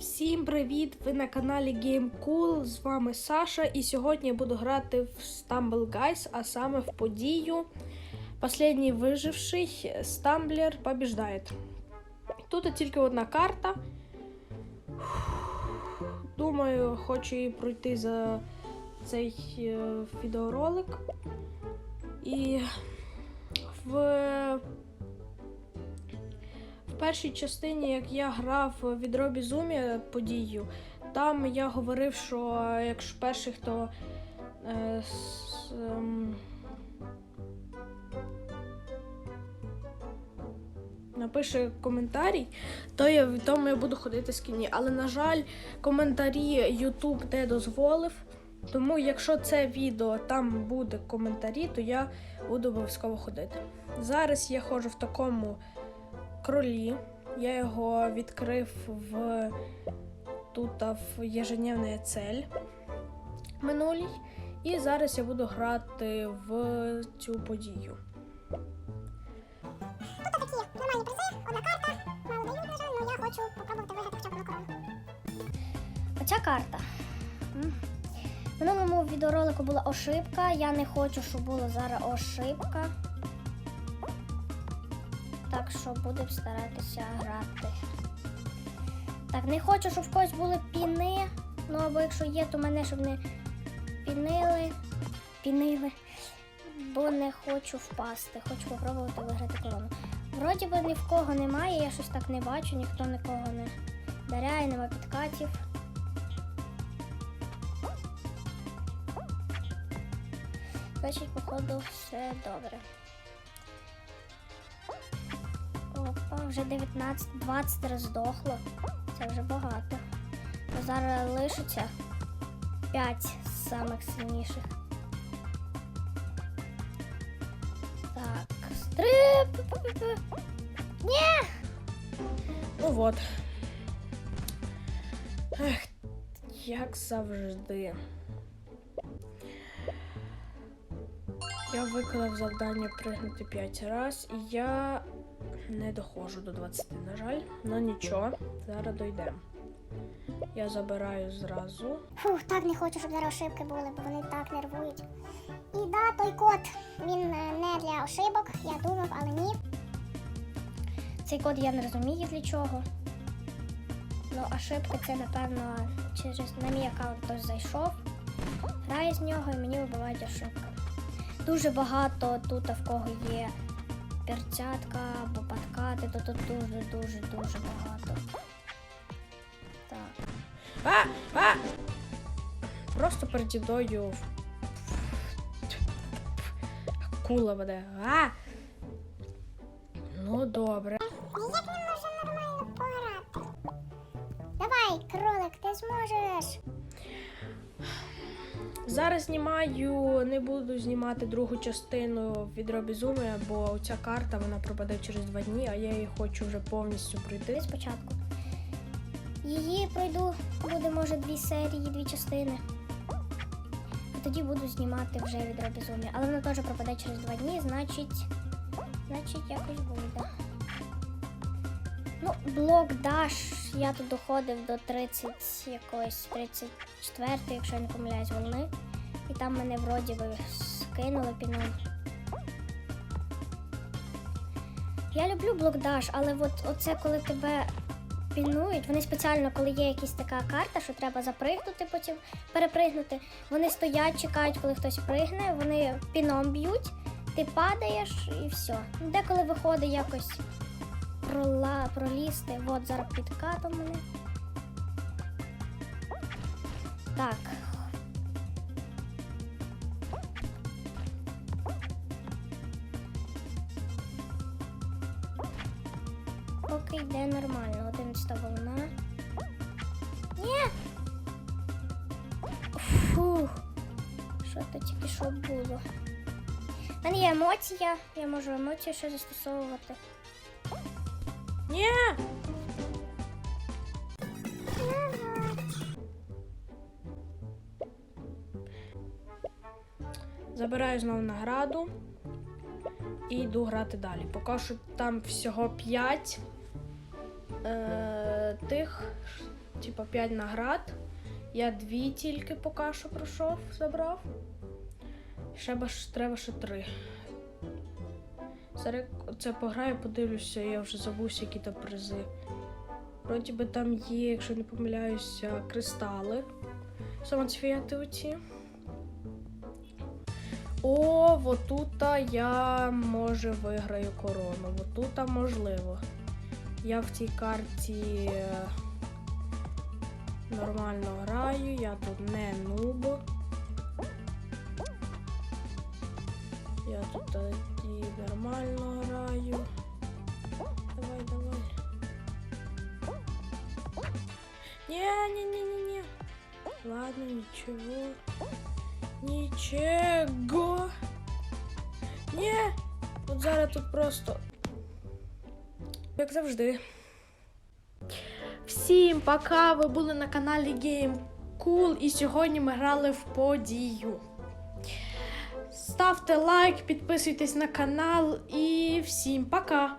Всім привіт! Ви на каналі Game Cool. З вами Саша, і сьогодні я буду грати в Stumble Guys, а саме в подію. Последній виживший Стамблер побіждає. Тут тільки одна карта. Думаю, хочу її пройти за цей е, відеоролик. І в в першій частині, як я грав в відробі Зумі подію, там я говорив, що якщо перший, хто е, с, ем, напише коментарій, то я тому я буду ходити з кіні. Але, на жаль, коментарі YouTube не дозволив. Тому, якщо це відео там буде коментарі, то я буду обов'язково ходити. Зараз я ходжу в такому кролі. Я його відкрив в тут в єжедневна цель минулій. І зараз я буду грати в цю подію. Тут такі нормальні призи, одна карта, мало дають, на жаль, але я хочу попробувати виграти хоча б на корону. Оця карта. В минулому відеоролику була ошибка. Я не хочу, щоб була зараз ошибка. Так що будемо старатися грати. Так, не хочу, щоб в когось були піни. Ну або якщо є, то мене щоб не пінили. Пінили. Бо не хочу впасти. Хочу спробувати виграти корону. Вроді би ні в кого немає, я щось так не бачу, ніхто нікого не даряє, нема підкатів. Значить, походу, все добре. Вже 19, 20 раз здохло. Це вже багато. То зараз лишиться 5 самих сильніших. Так, стрип. Ні! Ну от. Ех, як завжди. Я виконав завдання пригнути 5 раз, і я не доходжу до 20, на жаль. Ну нічого, зараз дойдемо. Я забираю зразу. Фух, так не хочу, щоб зараз ошибки були, бо вони так нервують. І да, той код, він е, не для ошибок, я думав, але ні. Цей код я не розумію для чого. Ну, ошибка це, напевно, через на мій аккаунт хтось зайшов, грає з нього і мені вибивають ошибки. Дуже багато тут в кого є перцятка або подкати, то тут дуже-дуже дуже багато. Так. А! А! Просто переді мною кула веде. А! Ну добре. А як не можу нормально пограти? Давай, кролик, ти зможеш. Зараз знімаю, не буду знімати другу частину від Робізуми, бо ця карта вона пропаде через два дні, а я її хочу вже повністю пройти. Спочатку. Її пройду, буде може дві серії, дві частини. А тоді буду знімати вже від Робізумі. Але вона теж пропаде через два дні, значить. Значить, якось буде. Ну, блок Даш, я тут доходив до 30 якоїсь 34, якщо я не помиляюсь, волни. І там мене вроді би скинули піном. Я люблю блокдаш, але от оце коли тебе пінують, вони спеціально, коли є якась така карта, що треба запригнути, потім перепригнути. Вони стоять, чекають, коли хтось пригне, вони піном б'ють, ти падаєш і все. Деколи виходить якось прола, пролізти. От зараз підкатом мене. Так. Поки йде нормально. 11 волна. Ні! Фух. Що то тільки що було? У мене є емоція, я можу емоцію ще застосовувати. Ні! Забираю знову награду і йду грати далі. Поки що там всього 5 е, тих типа 5 наград. Я дві тільки поки що пройшов, забрав. Ще треба ще три. Зараз це пограю, подивлюся, я вже забувся, які там призи. Вроді би там є, якщо не помиляюся, кристали. Самоцвіти оці. О, вот тут я може виграю корону. Вот тут можливо. Я в цій карті е, нормально граю, я тут не нуб. Я тут тоді нормально граю. Давай, давай. Ні. Ладно, нічого. Нічого. Ні. От зараз тут просто. Як завжди. Всім пока! Ви були на каналі Game Cool і сьогодні ми грали в подію. Ставте лайк, підписуйтесь на канал і всім пока!